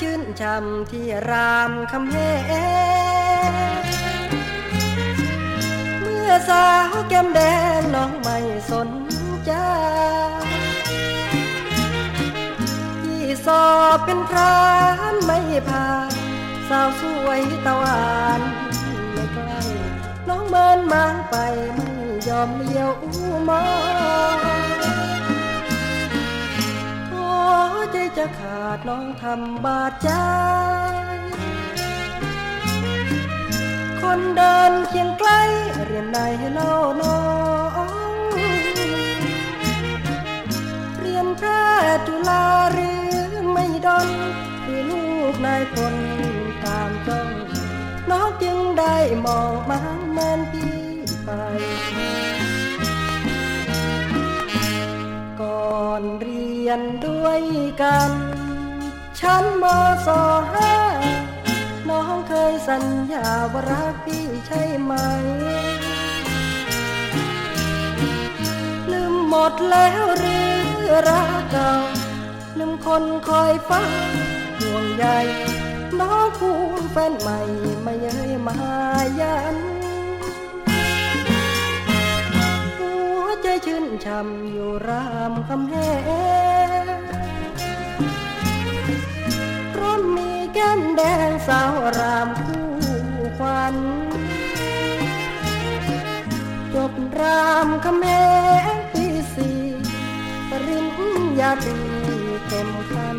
ชื่นช่ำที่รามคำแหงเมื่อสาวแก้มแดงน้องไม่สนใจที่สอบเป็นพรานไม่ผ่านสาวสวยตะวันไม่ใกล้น้องเมินมางไปไม่ยอมเลี้ยวมอง จะขาดน้องทำบาดใจคนเดินเคียงใกล้เรียนใดให้เล่าน้องเรียนแพทย์จุฬาหรือไม่ดอนคือลูกนายคนตามจ้องน้องจึงได้มองมาแมนพี่ไป ยนด้วยกันฉันมสห้าน้องเคยสัญญาว่ารักพี่ใช่ไหม ลืมหมดแล้วหรือรักเก่า ลืมคนคอยเฝ้าห่วงใยน้องคุณแฟนใหม่ไม่เย้ยมายัน ชื่นช่ำอยู่รามคำแหงพราะมีแก้มแดงสาวรามคู่ควันจบรามคำแหงปีสี่ปริญญาตรีเต็มคัน